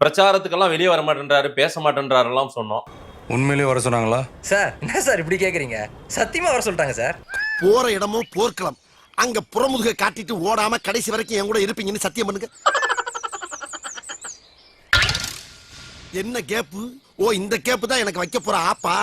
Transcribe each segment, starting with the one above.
பிரச்சாரத்துக்கெல்லாம் வெளியே வர மாட்டேன்றாரு பேச மாட்டேன்றாருலாம் சொன்னோம். உண்மையிலேயே வர சொன்னாங்களா? சார் என்ன சார் இப்படி கேக்குறீங்க? சத்தியமா வர சொல்லிட்டாங்க சார். போற இடமும் போர்க்களம். அங்க புறமுதுக காட்டிட்டு ஓடாம கடைசி வரைக்கும் என் கூட இருப்பீங்கன்னு சத்தியம் பண்ணுங்க. என்ன கேப்பு? ஓ இந்த கேப்பு தான் எனக்கு வைக்க போற ஆப்பா.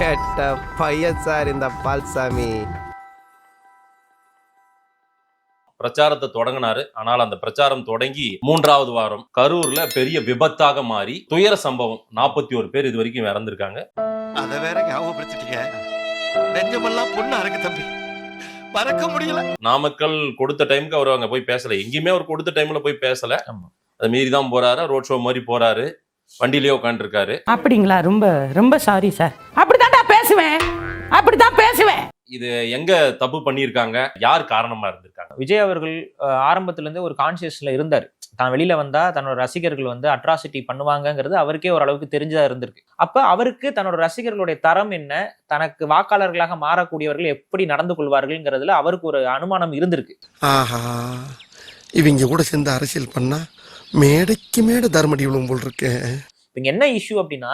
கெட்ட பையன் சார் இந்த பால்சாமி. பிரச்சாரத்தை தொடங்கினாரு. ஆனால் அந்த பிரச்சாரம் தொடங்கி மூன்றாவது வாரம் கரூர்ல பெரிய விபத்தாக மாறி துயர சம்பவம் நாற்பத்தி ஒரு பேர் இது வரைக்கும் இறந்திருக்காங்க. அத வேற ஞாபகப்படுத்திட்டீங்க. நெஞ்சமெல்லாம் பொண்ணா இருக்கு தம்பி. மறக்க முடியல. நாமக்கல் கொடுத்த டைமுக்கு அவர் அங்க போய் பேசல. எங்கேயுமே அவர் கொடுத்த டைம்ல போய் பேசல. அதை மீறி தான் போறாரு. ரோட் ஷோ மாதிரி போறாரு. வண்டியிலேயே உட்காந்துருக்காரு அப்படிங்களா? ரொம்ப ரொம்ப சாரி சார் அப்படித்தான்டா பேசுவேன். அப்படித்தான் பேசுவேன். இது எங்க தப்பு பண்ணியிருக்காங்க? யார் காரணமா இருந்திருக்காங்க? விஜய் அவர்கள் அஹ், ஆரம்பத்துல இருந்தே ஒரு கான்சியஸ்ல இருந்தார். தான் வெளியில வந்தா தன்னோட ரசிகர்கள் வந்து அட்ராசிட்டி பண்ணுவாங்கங்கிறது அவருக்கே ஓரளவுக்கு தெரிஞ்சதா இருந்திருக்கு. அப்ப அவருக்கு தன்னோட ரசிகர்களுடைய தரம் என்ன? தனக்கு வாக்காளர்களாக மாறக்கூடியவர்கள் எப்படி நடந்து கொள்வார்கள்ங்கிறதுல அவருக்கு ஒரு அனுமானம் இருந்திருக்கு. ஆஹா. இவங்க கூட சேர்ந்து அரசியல் பண்ணா மேடைக்கு மேடை தர்மடி விழும் போல் இருக்கு. இப்ப இங்க என்ன இஷ்யூ அப்படின்னா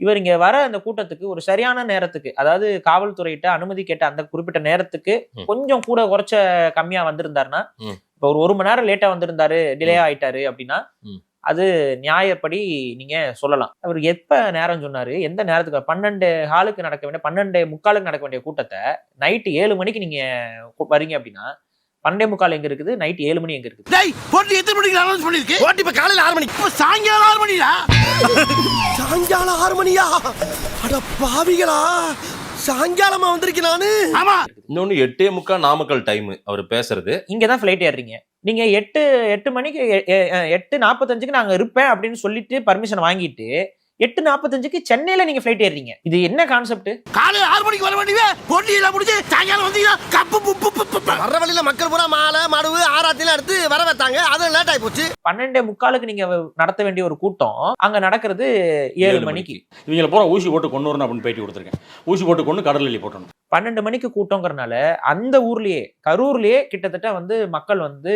இவர் இங்க வர அந்த கூட்டத்துக்கு ஒரு சரியான நேரத்துக்கு அதாவது காவல்துறையிட்ட அனுமதி கேட்ட அந்த குறிப்பிட்ட நேரத்துக்கு. கொஞ்சம் கூட குறைச்ச கம்மியா வந்திருந்தாருன்னா. இப்ப ஒரு ஒரு மணி நேரம் லேட்டா வந்திருந்தாரு டிலே ஆயிட்டாரு அப்படின்னா. அது நியாயப்படி நீங்க சொல்லலாம் அவர் எப்ப நேரம் சொன்னாரு எந்த நேரத்துக்கு பன்னெண்டு ஹாலுக்கு நடக்க வேண்டிய பன்னெண்டு முக்காலுக்கு நடக்க வேண்டிய கூட்டத்தை நைட்டு ஏழு மணிக்கு நீங்க வரீங்க அப்படின்னா பன்னெண்டே முக்கால் எங்க இருக்குது? நைட் ஏழு மணி எங்க இருக்குது? டேய் போட்டி எத்தனை மணிக்கு அனௌன்ஸ் பண்ணிருக்கு போட்டி இப்ப காலையில ஆறு மணிக்கு. இப்ப சாயங்காலம் ஆறு மணியா? சாயங்காலம் ஆறு மணியா? அட பாவிகளா. சாயங்காலமா வந்திருக்கேன் நானு. ஆமா. இன்னொன்னு எட்டே முக்கா நாமக்கல் டைம் அவர் பேசுறது. இங்க தான் ஃபிளைட் ஏறுறீங்க. நீங்க எட்டு எட்டு மணிக்கு எட்டு நாற்பத்தஞ்சுக்கு நாங்க இருப்பேன் அப்படின்னு சொல்லிட்டு பர்மிஷன் வாங்கிட்டு எட்டு நாற்பத்தஞ்சுக்கு சென்னையில நீங்க ஃபிளைட் ஏறுறீங்க. இது என்ன கான்செப்ட் காலையில ஆறு மணிக்கு வர வேண்டியவே போட்டி எல்லாம் முடிஞ்சு சாயங்காலம் வந்தீங்கன்னா கப்பு புப்பு புப்பு வர்ற வழியில மக்கள் பூரா மாலை மடுவு ஆராத்திலாம் எடுத்து வர வைத்தாங்க. அது லேட் ஆகி போச்சு. பன்னெண்டே முக்காலுக்கு நீங்க நடத்த வேண்டிய ஒரு கூட்டம். அங்க நடக்கிறது ஏழு மணிக்கு. இவங்களை பூரா ஊசி போட்டு கொண்டு வரணும் அப்படின்னு பேட்டி கொடுத்துருக்கேன். ஊசி போட்டு கொண்டு கடல் எல்லி போட்டணும். பன்னெண்டு மணிக்கு கூட்டங்கிறனால அந்த ஊர்லயே கரூர்லயே கிட்டத்தட்ட வந்து மக்கள் வந்து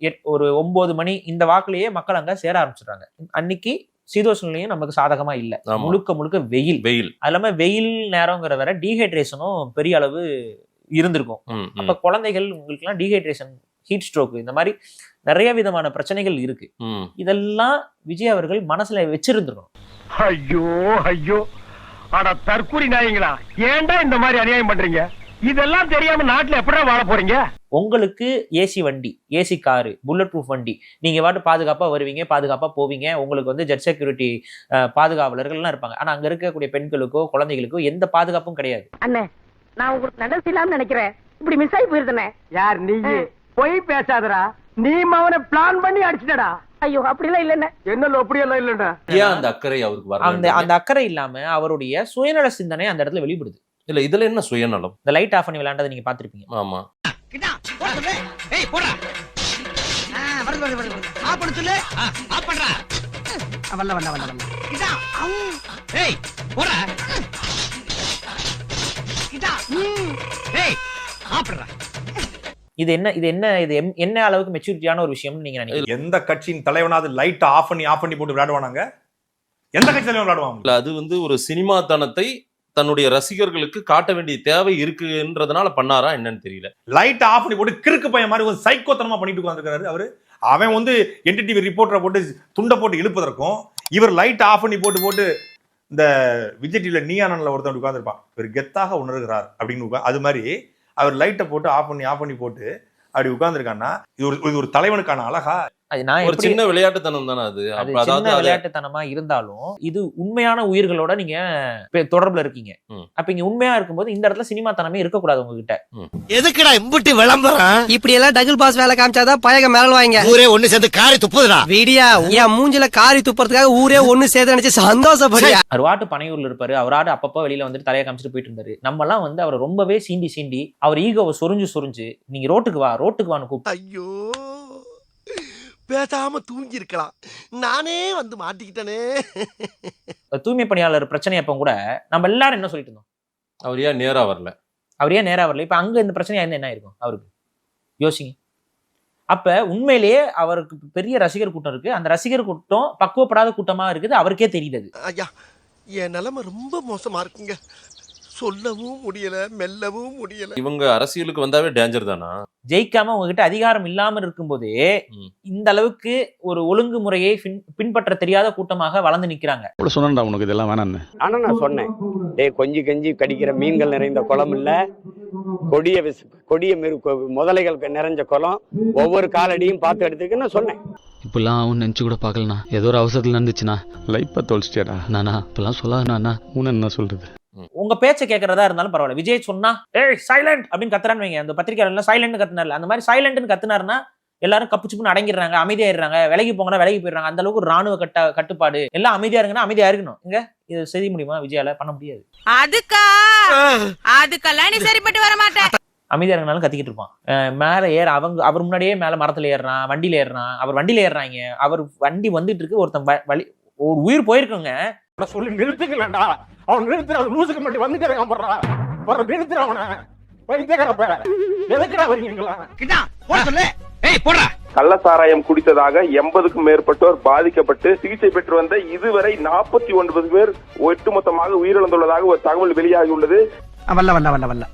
எட்- ஒரு ஒன்பது மணி இந்த வாக்குலயே மக்கள் அங்க சேர ஆரம்பிச்சிடுறாங்க. அன்னைக்கு சீதோஷன்லயும் நமக்கு சாதகமா இல்ல. முழுக்க முழுக்க வெயில். வெயில். அது இல்லாம வெயில் நேரங்கிற வர டீஹைட்ரேஷனும் பெரிய அளவு இருந்திருக்கும். அப்ப குழந்தைகள் உங்களுக்குலாம் டீஹைட்ரேஷன் ஹீட் ஸ்ட்ரோக் இந்த மாதிரி நிறைய விதமான பிரச்சனைகள் இருக்கு. இதெல்லாம் விஜய் அவர்கள் மனசுல வச்சிருந்திருக்கணும். ஐயோ ஐயோ. அட தற்கூரி நாயங்களா. ஏன்டா இந்த மாதிரி அநியாயம் பண்றீங்க? இதெல்லாம் தெரியாம நாட்டுல எப்படா வாழ போறீங்க? உங்களுக்கு ஏசி வண்டி ஏசி காரு புல்லட் ப்ரூஃப் வண்டி. நீங்க பாட்டு பாதுகாப்பா வருவீங்க பாதுகாப்பா போவீங்க. உங்களுக்கு வந்து ஜெட் செக்யூரிட்டி பாதுகாவலர்கள்லாம் இருப்பாங்க. ஆனா அங்க இருக்கக்கூடிய பெண்களுக்கோ குழந்தைகளுக்கோ எந்த பாதுகாப்பும் கிடையாது. அண்ணே நான் உங்களுக்கு நல்லது செய்யலாம்னு நினைக்கிறேன். இப்படி மிஸ் ஆகி போயிருந்தனே யார் நீ? பொய் பேசாதடா. நீ அவனை பிளான் பண்ணி அடிச்சிட்டடா. ஐயோ அப்படிலாம் இல்லண்ணே. என்ன அப்படியெல்லாம் இல்லடா ஏன் அந்த அக்கறை அவருக்கு அந்த அந்த அக்கறை இல்லாம அவருடைய சுயநல சிந்தனை அந்த இடத்துல வெளிப்படுது. இல்ல இதுல என்ன சுயநலம்? இந்த லைட் ஆஃப் பண்ணி விளையாண்டதை நீங்க பாத்திருப்பீங்க ஆமா. இது என்ன இது என்ன இது என்ன அளவுக்கு மெச்சூரிட்டியான ஒரு விஷயம்னு நீங்க நினைக்கிறீங்க? எந்த கட்சியின் தலைவனாவது லைட் ஆஃப் பண்ணி ஆஃப் பண்ணி போட்டு விளையாடுவானாங்க? எந்த கட்சி தலைவன் விளையாடுவாங்க இல்ல அது வந்து ஒரு சினிமாத்தனத்தை தன்னுடைய ரசிகர்களுக்கு காட்ட வேண்டிய தேவை இருக்குன்றதுனால பண்ணாரா என்னன்னு தெரியல. லைட் ஆஃப் பண்ணி போட்டு கிறுக்கு பையன் மாதிரி ஒரு சைக்கோத்தனமா பண்ணிட்டு உட்காந்துருக்காரு அவரு. அவன் வந்து என்டிடிவி ரிப்போர்ட்டரை போட்டு துண்டை போட்டு இழுப்பதற்கும் இவர் லைட் ஆஃப் பண்ணி போட்டு போட்டு இந்த விஜய் டிவியில் நீயானனில் ஒருத்தன் உட்காந்துருப்பான் இவர் கெத்தாக உணர்கிறார் அப்படின்னு உட்கா அது மாதிரி அவர் லைட்டை போட்டு ஆஃப் பண்ணி ஆஃப் பண்ணி போட்டு அப்படி உட்காந்துருக்கான்னா இது ஒரு இது ஒரு தலைவனுக்கான அழகா அது நான் ஒரு சின்ன விளையாட்டுத்தனம் தானே அது? சின்ன விளையாட்டுத்தனமா இருந்தாலும் இது உண்மையான உயிர்களோட நீங்க தொடர்புல இருக்கீங்க. அப்ப இங்க உண்மையா இருக்கும்போது இந்த இடத்துல சினிமாத்தனமே இருக்கக்கூடாது உங்ககிட்ட. எதுக்குடா இம்புட்டு விளம்பரம்? இப்படி எல்லாம் டபுள் பாஸ் வேலை காமிச்சாதான் பயக மேல வாங்க ஊரே ஒண்ணு சேர்ந்து காரி துப்புதுடா. விடியா என் மூஞ்சில காரி துப்புறதுக்காக ஊரே ஒண்ணு சேர்த்து நினைச்சு சந்தோஷப்படியா அவர் வாட்டு பனையூர்ல இருப்பாரு. அவராடு அப்பப்போ வெளியில வந்துட்டு தலையை காமிச்சிட்டு போயிட்டு இருந்தாரு. நம்ம எல்லாம் வந்து அவரை ரொம்பவே சீண்டி சீண்டி அவர் ஈகோவை சொரிஞ்சு சொரிஞ்சு நீங்க ரோட்டுக்கு வா ரோட்டுக்கு வான்னு கூப்பிட்டு ஐயோ. பேசாம தூங்கி இருக்கலாம் நானே வந்து மாட்டிக்கிட்டனே. தூய்மை பணியாளர் பிரச்சனை அப்ப கூட நம்ம எல்லாரும் என்ன சொல்லிட்டு இருந்தோம்? அவர் ஏன் நேரா வரல? அவர் ஏன் நேரா வரல? இப்ப அங்க இந்த பிரச்சனையா இருந்தா என்ன இருக்கும் அவருக்கு? யோசிங்க. அப்ப உண்மையிலேயே அவருக்கு பெரிய ரசிகர் கூட்டம் இருக்கு. அந்த ரசிகர் கூட்டம் பக்குவப்படாத கூட்டமா இருக்குது. அவருக்கே தெரியுது. ஐயா என் நிலைமை ரொம்ப மோசமா இருக்குங்க. சொல்லவும் முடியல மெல்லவும் முடியல. இவங்க அரசியலுக்கு வந்தாவே டேஞ்சர் தானா? ஜெயிக்காம உங்ககிட்ட அதிகாரம் இல்லாம இருக்கும்போதே. இந்த அளவுக்கு ஒரு ஒழுங்குமுறையை பின்- பின்பற்ற தெரியாத கூட்டமாக வளர்ந்து நிக்கிறாங்க. சொன்னேன்டா உனக்கு இதெல்லாம் வேணான்னு ஆனா நான் சொன்னேன் டேய் கொஞ்சி கஞ்சி கடிக்கிற மீன்கள் நிறைந்த குளம் இல்ல. கொடிய விச கொடிய மிரு முதலைகள் நிறைஞ்ச குளம். ஒவ்வொரு காலடியும் பார்த்து எடுத்துக்கன்னு சொன்னேன். இப்பெல்லாம் அவன் நினச்சி கூட பார்க்கலண்ணா. ஏதோ ஒரு அவசரத்தில் நடந்துச்சுண்ணா. லைஃப்பை தொலைச்சிட்டியாடா? நானா இப்பெல்லாம் சொல்லாதண்ணா உன்னை என்ன சொல்றது? உங்க பேச்ச கேட்கறதா இருந்தாலும் பரவாயில்ல. விஜய் சொன்னா ஏய் சைலண்ட் அப்படின்னு கத்துறான்னு வைங்க. அந்த பத்திரிகையாளர் சைலண்ட் கத்துனார்ல. அந்த மாதிரி சைலண்ட்னு கத்துனாருன்னா எல்லாரும் கப்பு சுப்புன்னு அடங்கிடுறாங்க அமைதியாயிடுறாங்க. விலகி போங்கன்னா விலகி போயிடுறாங்க. அந்த அளவுக்கு ஒரு ராணுவ கட்ட கட்டுப்பாடு. எல்லாம் அமைதியா இருங்கன்னா அமைதியா இருக்கணும். இங்க இது செய்ய முடியுமா விஜயால பண்ண முடியாது. அதுக்கா? அதுக்கெல்லாம் நீ சரிப்பட்டு வர மாட்டேன் அமைதியா இருக்கனாலும் கத்திக்கிட்டு இருப்பான். மேல ஏற அவங்க அவர் முன்னாடியே மேல மரத்துல ஏறுறான் வண்டியில ஏறுறான். அவர் வண்டியில ஏறுறாங்க. அவர் வண்டி வந்துட்டு இருக்கு ஒருத்தன் வ- வழி ஒரு உயிர் போயிருக்குங்க. சொல்லி நிறுத்துக்கலடா அவன் நிறுத்துற லூசுக்கு மட்டும் வந்துட்டு வர நிறுத்துற அவனை வைத்தியக்காரப்ப எதுக்குடா வரீங்களா கிட்டா போட சொல்லு. ஏய் போடா கள்ளசாராயம் குடித்ததாக எண்பதுக்கும் மேற்பட்டோர் பாதிக்கப்பட்டு சிகிச்சை பெற்று வந்த இதுவரை நாற்பத்தி ஒன்பது பேர் ஒட்டுமொத்தமாக உயிரிழந்துள்ளதாக ஒரு தகவல் வெளியாகியுள்ளது வல்ல வல்ல வல்ல வல்ல.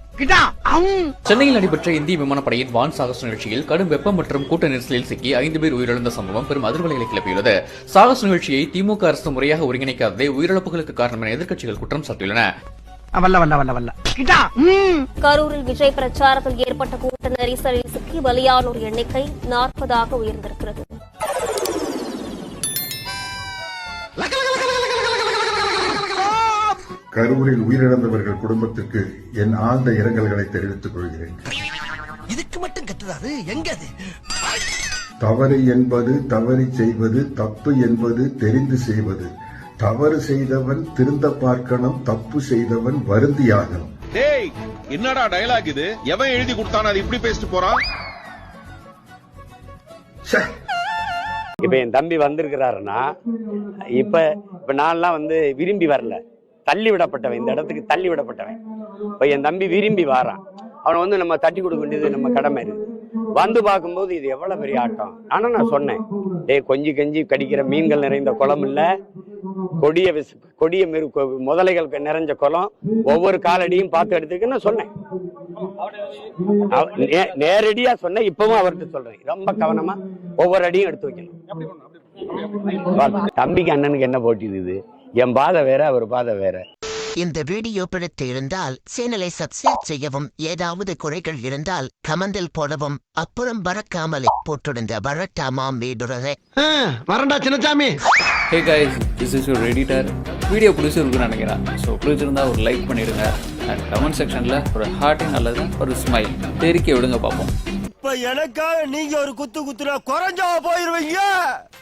சென்னையில் நடைபெற்ற இந்திய விமானப்படையின் வான் சாகச நிகழ்ச்சியில் கடும் வெப்பம் மற்றும் கூட்ட நெரிசலில் சிக்கி ஐந்து பேர் உயிரிழந்த சம்பவம் பெரும் அதிர்வலைகளை கிளப்பியுள்ளது. சாகச நிகழ்ச்சியை திமுக அரசு முறையாக ஒருங்கிணைக்காததே உயிரிழப்புகளுக்கு காரணம் என எதிர்க்கட்சிகள் குற்றம் சாட்டியுள்ளன. கரூரில் விஜய் பிரச்சாரத்தில் ஏற்பட்ட கூட்ட நெரிசலில் சிக்கி பலியானோர் எண்ணிக்கை நாற்பதாக உயர்ந்திருக்கிறது. கரூரில் உயிரிழந்தவர்கள் குடும்பத்திற்கு என் ஆழ்ந்த இரங்கல்களை தெரிவித்துக் கொள்கிறேன். இதுக்கு மட்டும் கட்டுறாரு? எங்க அது? தவறு என்பது தவறி செய்வது தப்பு என்பது தெரிந்து செய்வது. தவறு செய்தவன் திருந்த பார்க்கணும் தப்பு செய்தவன் வருந்தியாகணும் டேய் என்னடா டயலாக் இது? எவன் எழுதி கொடுத்தானே அது இப்படி பேசிட்டு போறான்? இப்ப என் தம்பி வந்திருக்கிறாருன்னா இப்ப இப்ப நான்லாம் வந்து விரும்பி வரல. தள்ளி விடப்பட்டவன் இந்த இடத்துக்கு தள்ளி விடப்பட்டவன் இப்ப என் தம்பி விரும்பி வாரான். அவனை வந்து நம்ம தட்டி கொடுக்க வேண்டியது நம்ம கடமை இருக்கு வந்து பார்க்கும்போது இது எவ்வளவு பெரிய ஆட்டம்? ஆனா நான் சொன்னேன். டேய் கொஞ்சி கஞ்சி கடிக்கிற மீன்கள் நிறைந்த குளம் இல்ல. கொடிய விச கொடிய மிரு முதலைகள் நிறைஞ்ச குளம். ஒவ்வொரு காலடியும் பார்த்து எடுத்துக்கன்னு சொன்னேன். அவ- நே- நேரடியா சொன்னேன். இப்பவும் அவர்கிட்ட சொல்றேன். ரொம்ப கவனமா ஒவ்வொரு அடியும் எடுத்து வைக்கணும். தம்பிக்கு அண்ணனுக்கு என்ன போட்டி இருக்குது என் பாதை வேற அவர் பாதை வேற. இந்த வீடியோ பிடித்து இருந்தால் சேனலை சப்ஸ்கிரைப் செய்யவும் ஏதாவது குறைகள் இருந்தால் கமெண்டில் போடவும் அப்புறம் பறக்காமலே போட்டிருந்த வரட்டாமாம் வீடுறதை வரண்டா Chinnasamy hey guys this is your editor video பிடிச்சிருக்குன்னு நினைக்கிறேன். ஸோ பிடிச்சிருந்தா ஒரு லைக் பண்ணிடுங்க. அண்ட் கமெண்ட் செக்ஷனில் ஒரு ஹார்ட்டிங் அல்லது ஒரு ஸ்மைல் தெரிக்க விடுங்க பார்ப்போம். இப்ப எனக்காக நீங்க ஒரு குத்து குத்துனா குறைஞ்சா போயிருவீங்க.